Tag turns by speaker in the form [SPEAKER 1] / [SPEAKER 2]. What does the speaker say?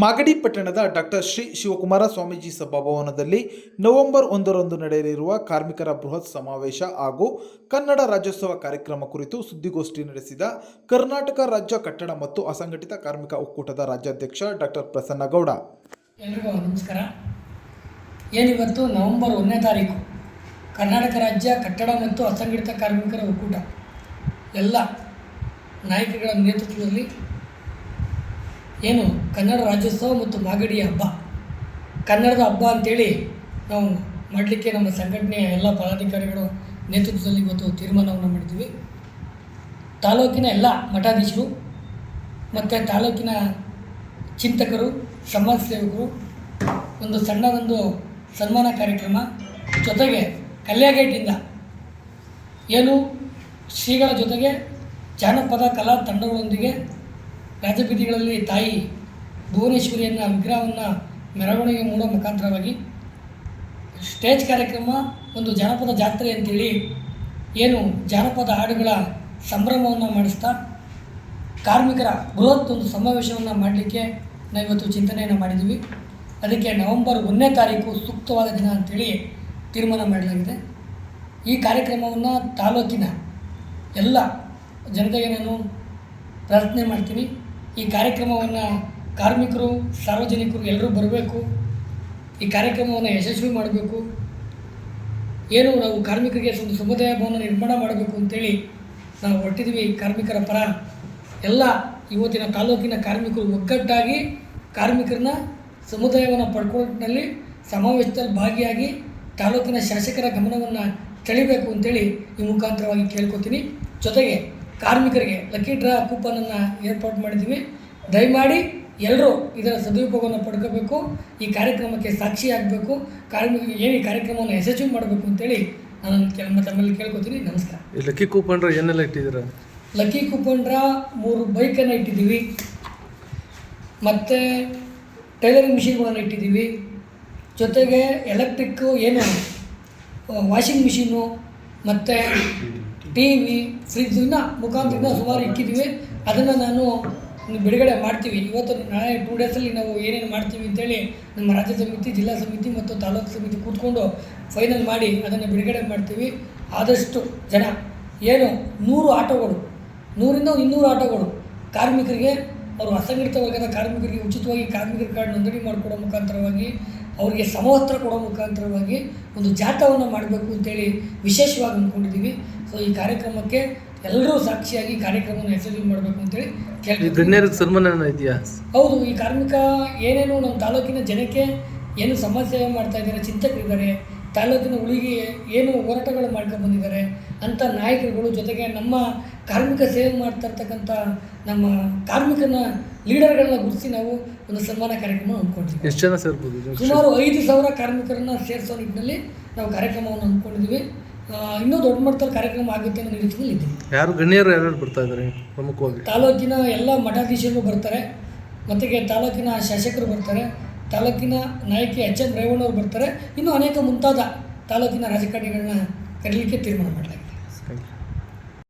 [SPEAKER 1] ಮಾಗಡಿ ಪಟ್ಟಣದ ಡಾಕ್ಟರ್ ಶ್ರೀ ಶಿವಕುಮಾರ ಸ್ವಾಮೀಜಿ ಸಭಾಭವನದಲ್ಲಿ ನವೆಂಬರ್ ಒಂದರಂದು ನಡೆಯಲಿರುವ ಕಾರ್ಮಿಕರ ಬೃಹತ್ ಸಮಾವೇಶ ಹಾಗೂ ಕನ್ನಡ ರಾಜ್ಯೋತ್ಸವ ಕಾರ್ಯಕ್ರಮ ಕುರಿತು ಸುದ್ದಿಗೋಷ್ಠಿ ನಡೆಸಿದ ಕರ್ನಾಟಕ ರಾಜ್ಯ ಕಟ್ಟಡ ಮತ್ತು ಅಸಂಘಟಿತ ಕಾರ್ಮಿಕ ಒಕ್ಕೂಟದ ರಾಜ್ಯಾಧ್ಯಕ್ಷ ಡಾಕ್ಟರ್ ಪ್ರಸನ್ನಗೌಡ
[SPEAKER 2] ಎಲ್ರಿಗೂ ನಮಸ್ಕಾರ. ಏನಿವತ್ತು ನವೆಂಬರ್ ಒಂದನೇ ತಾರೀಕು, ಕರ್ನಾಟಕ ರಾಜ್ಯ ಕಟ್ಟಡ ಮತ್ತು ಅಸಂಘಟಿತ ಕಾರ್ಮಿಕರ ಒಕ್ಕೂಟ, ಎಲ್ಲ ನಾಯಕಿಗಳ ನೇತೃತ್ವದಲ್ಲಿ ಏನು? ಕನ್ನಡ ರಾಜ್ಯೋತ್ಸವ ಮತ್ತು ಮಾಗಡಿ ಹಬ್ಬ. ಕನ್ನಡದ ಹಬ್ಬ ಅಂತೇಳಿ ನಾವು ಮಾಡಲಿಕ್ಕೆ ನಮ್ಮ ಸಂಘಟನೆಯ ಎಲ್ಲ ಪದಾಧಿಕಾರಿಗಳು ನೇತೃತ್ವದಲ್ಲಿ ಇವತ್ತು ತೀರ್ಮಾನವನ್ನು ಮಾಡಿದ್ದೀವಿ. ತಾಲೂಕಿನ ಎಲ್ಲ ಮಠಾಧೀಶರು ಮತ್ತು ತಾಲೂಕಿನ ಚಿಂತಕರು ಸಮಾಜ ಸೇವಕರು ಒಂದು ಸಣ್ಣದೊಂದು ಸನ್ಮಾನ ಕಾರ್ಯಕ್ರಮ ಜೊತೆಗೆ ಕಲ್ಯಾಗೇಟಿಂದ ಏನು ಶ್ರೀಗಳ ಜೊತೆಗೆ ಜಾನಪದ ಕಲಾ ತಂಡಗಳೊಂದಿಗೆ ರಾಜಬೀದಿಗಳಲ್ಲಿ ತಾಯಿ ಭುವನೇಶ್ವರಿಯನ್ನು ವಿಗ್ರಹವನ್ನು ಮೆರವಣಿಗೆ ಮೂಡೋ ಮುಖಾಂತರವಾಗಿ ಸ್ಟೇಜ್ ಕಾರ್ಯಕ್ರಮ, ಒಂದು ಜಾನಪದ ಜಾತ್ರೆ ಅಂತೇಳಿ ಏನು ಜಾನಪದ ಹಾಡುಗಳ ಸಂಭ್ರಮವನ್ನು ಮಾಡಿಸ್ತಾ ಕಾರ್ಮಿಕರ ಬೃಹತ್ ಒಂದು ಸಮಾವೇಶವನ್ನು ಮಾಡಲಿಕ್ಕೆ ನಾವು ಇವತ್ತು ಚಿಂತನೆಯನ್ನು ಮಾಡಿದ್ದೀವಿ ಅದಕ್ಕೆ ನವೆಂಬರ್ ಒಂದನೇ ತಾರೀಕು ಸೂಕ್ತವಾದ ದಿನ ಅಂತೇಳಿ ತೀರ್ಮಾನ ಮಾಡಲಾಗಿದೆ. ಈ ಕಾರ್ಯಕ್ರಮವನ್ನು ತಾಲೂಕಿನ ಎಲ್ಲ ಜನತೆಗೆ ನಾನು ಪ್ರಾರ್ಥನೆ ಮಾಡ್ತೀನಿ. ಈ ಕಾರ್ಯಕ್ರಮವನ್ನು ಕಾರ್ಮಿಕರು, ಸಾರ್ವಜನಿಕರು ಎಲ್ಲರೂ ಬರಬೇಕು. ಈ ಕಾರ್ಯಕ್ರಮವನ್ನು ಯಶಸ್ವಿ ಮಾಡಬೇಕು. ಏನು ನಾವು ಕಾರ್ಮಿಕರಿಗೆ ಒಂದು ಸಮುದಾಯ ಭವನ ನಿರ್ಮಾಣ ಮಾಡಬೇಕು ಅಂತೇಳಿ ನಾವು ಹೊರಟಿದ್ವಿ ಕಾರ್ಮಿಕರ ಪರ. ಎಲ್ಲ ಇವತ್ತಿನ ತಾಲೂಕಿನ ಕಾರ್ಮಿಕರು ಒಗ್ಗಟ್ಟಾಗಿ ಕಾರ್ಮಿಕರನ್ನ ಸಮುದಾಯವನ್ನು ಪಡ್ಕೊಳ್ಳೋದ್ರಲ್ಲಿ ಸಮಾವೇಶದಲ್ಲಿ ಭಾಗಿಯಾಗಿ ತಾಲೂಕಿನ ಶಾಸಕರ ಗಮನವನ್ನು ಸೆಳಿಬೇಕು ಅಂತೇಳಿ ಈ ಮುಖಾಂತರವಾಗಿ ಕೇಳ್ಕೊತೀನಿ. ಜೊತೆಗೆ ಕಾರ್ಮಿಕರಿಗೆ ಲಕ್ಕಿ ಡ್ರಾ ಕೂಪನನ್ನು ಏರ್ಪಾಟ್ ಮಾಡಿದ್ದೀವಿ ದಯಮಾಡಿ ಎಲ್ಲರೂ ಇದರ ಸದುಪಯೋಗವನ್ನು ಪಡ್ಕೋಬೇಕು ಈ ಕಾರ್ಯಕ್ರಮಕ್ಕೆ ಸಾಕ್ಷಿಯಾಗಬೇಕು ಕಾರ್ಮಿಕ ಏನು ಈ ಕಾರ್ಯಕ್ರಮವನ್ನು ಯಶಸ್ವಿ ಮಾಡಬೇಕು ಅಂತೇಳಿ ನಾನು ನಮ್ಮ ತಮ್ಮಲ್ಲಿ ಕೇಳ್ಕೊತೀನಿ. ನಮಸ್ಕಾರ.
[SPEAKER 3] ಈ ಲಕ್ಕಿ ಕೂಪನ್ರ ಏನೆಲ್ಲ ಇಟ್ಟಿದ್ದೀರ?
[SPEAKER 2] ಲಕ್ಕಿ ಕೂಪನ್ರ ಮೂರು ಬೈಕನ್ನು ಇಟ್ಟಿದ್ದೀವಿ. ಮತ್ತು ಟೈಲರಿಂಗ್ ಮಿಷಿನ್ಗಳನ್ನು ಇಟ್ಟಿದ್ದೀವಿ. ಜೊತೆಗೆ ಎಲೆಕ್ಟ್ರಿಕ್ಕು ಏನು ವಾಷಿಂಗ್ ಮಿಷಿನು ಮತ್ತು ಟಿ ವಿ ಫ್ರಿಜ್ ಮುಖಾಂತರದಿಂದ ಮುಖಾಂತರ ಸುಮಾರು ಇಕ್ಕಿದ್ದೀವಿ. ಅದನ್ನು ನಾನು ಬಿಡುಗಡೆ ಮಾಡ್ತೀವಿ. ಇವತ್ತು ನಾಳೆ ಟೂ ಡೇಸಲ್ಲಿ ನಾವು ಏನೇನು ಮಾಡ್ತೀವಿ ಅಂತೇಳಿ ನಮ್ಮ ರಾಜ್ಯ ಸಮಿತಿ, ಜಿಲ್ಲಾ ಸಮಿತಿ ಮತ್ತು ತಾಲೂಕು ಸಮಿತಿ ಕೂತ್ಕೊಂಡು ಫೈನಲ್ ಮಾಡಿ ಅದನ್ನು ಬಿಡುಗಡೆ ಮಾಡ್ತೀವಿ. ಆದಷ್ಟು ಜನ. ಏನು? ನೂರು ಆಟೋಗಳು. ನೂರಿಂದ ಇನ್ನೂರು ಆಟೋಗಳು. ಕಾರ್ಮಿಕರಿಗೆ, ಅವರು ಅಸಂಘಟಿತ ವರ್ಗದ ಕಾರ್ಮಿಕರಿಗೆ ಉಚಿತವಾಗಿ ಕಾರ್ಮಿಕರ ಕಾರ್ಡ್ ನೋಂದಣಿ ಮಾಡಿಕೊಡೋ ಮುಖಾಂತರವಾಗಿ ಅವರಿಗೆ ಸಮವಸ್ತ್ರ ಕೊಡೋ ಮುಖಾಂತರವಾಗಿ ಒಂದು ಜಾಥವನ್ನು ಮಾಡಬೇಕು ಅಂತೇಳಿ ವಿಶೇಷವಾಗಿ ಅಂದ್ಕೊಂಡಿದ್ದೀವಿ ಸೊ ಈ ಕಾರ್ಯಕ್ರಮಕ್ಕೆ ಎಲ್ಲರೂ ಸಾಕ್ಷಿಯಾಗಿ ಕಾರ್ಯಕ್ರಮವನ್ನು ಯಶಸ್ವಿ ಮಾಡಬೇಕು ಅಂತೇಳಿ ಕೇಳಿ
[SPEAKER 3] ಗಣ್ಯರಿಗೆ ಸನ್ಮಾನ ಇದೆಯಾ?
[SPEAKER 2] ಹೌದು ಈ ಕಾರ್ಮಿಕ ಏನೇನು ನಮ್ಮ ತಾಲೂಕಿನ ಜನಕ್ಕೆ ಏನು ಸಮಸ್ಯೆ ಮಾಡ್ತಾ ಇದ್ದಾರೆ ಚಿಂತಕರಿದ್ದಾರೆ ತಾಲೂಕಿನ ಉಳಿಗೆ ಏನು ಹೋರಾಟಗಳು ಮಾಡ್ಕೊಂಡು ಬಂದಿದ್ದಾರೆ ಅಂಥ ನಾಯಕರುಗಳು ಜೊತೆಗೆ ನಮ್ಮ ಕಾರ್ಮಿಕ ಸೇವೆ ಮಾಡ್ತಾ ಇರ್ತಕ್ಕಂಥ ನಮ್ಮ ಕಾರ್ಮಿಕನ ಲೀಡರ್ಗಳನ್ನ ಗುರುತಿಸಿ ನಾವು ಒಂದು ಸನ್ಮಾನ ಕಾರ್ಯಕ್ರಮ ಹಮ್ಮಿಕೊಂಡಿದ್ದೀವಿ.
[SPEAKER 3] ಎಷ್ಟು ಜನ ಸೇರ್ಬೋದು
[SPEAKER 2] ಸುಮಾರು ಐದು ಸಾವಿರ ಕಾರ್ಮಿಕರನ್ನ ಸೇರಿಸೋ ನಿಟ್ಟಿನಲ್ಲಿ ನಾವು ಕಾರ್ಯಕ್ರಮವನ್ನು ಆ, ಇನ್ನೂ ದೊಡ್ಡ ಮಟ್ಟದಲ್ಲಿ ಕಾರ್ಯಕ್ರಮ ಆಗುತ್ತೆ ಅನ್ನೋ ನಿರೀಕ್ಷೆಯಲ್ಲಿ ಇದ್ದೀವಿ.
[SPEAKER 3] ಯಾರು ಗಣ್ಯರು ಯಾರು ಬರ್ತಾ ಇದ್ದಾರೆ ಪ್ರಮುಖವಾಗಿ?
[SPEAKER 2] ತಾಲೂಕಿನ ಎಲ್ಲ ಮಠಾಧೀಶರು ಬರ್ತಾರೆ. ಮತ್ತು ತಾಲೂಕಿನ ಶಾಸಕರು ಬರ್ತಾರೆ. ತಾಲೂಕಿನ ನಾಯಕಿ ಎಚ್ ಎಂ ರೇವಣ್ಣವ್ರು ಬರ್ತಾರೆ. ಇನ್ನೂ ಅನೇಕ ಮುಂತಾದ ತಾಲೂಕಿನ ರಾಜಕಾರಣಿಗಳನ್ನ ಕರೀಲಿಕ್ಕೆ ತೀರ್ಮಾನ ಮಾಡಲಾಗಿದೆ.